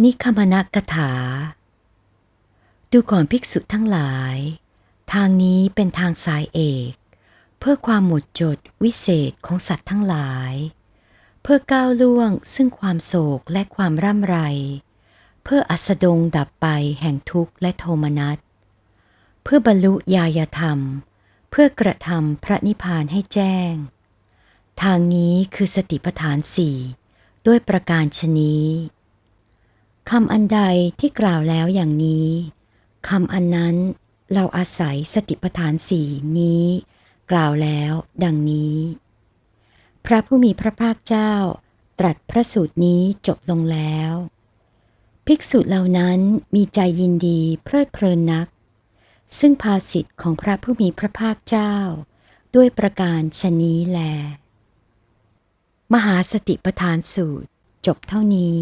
นิคมนกถา ดูก่อนภิกษุทั้งหลาย ทางนี้เป็นทางสายเอก เพื่อความหมดจดวิเศษของสัตว์ทั้งหลาย เพื่อก้าวล่วงซึ่งความโศกและความร่ำไร เพื่ออัสดงดับไปแห่งทุกข์และโทมนัส เพื่อบรรลุญาธรรม เพื่อกระทำพระนิพพานให้แจ้ง ทางนี้คือสติปัฏฐานสี่ด้วยประการชนี้ คำอันใดที่กล่าวแล้วอย่างนี้คำอันนั้นเราอาศัยสติปัฏฐานสี่นี้ กล่าวแล้วดังนี้ พระผู้มีพระภาคเจ้า ตรัสพระสูตรนี้จบลงแล้ว ภิกษุเหล่านั้นมีใจยินดีเพลิดเพลินนัก ซึ่งภาสิทธิ์ของพระผู้มีพระภาคเจ้า ด้วยประการชนี้แล มหาสติปัฏฐานสูตร จบเท่านี้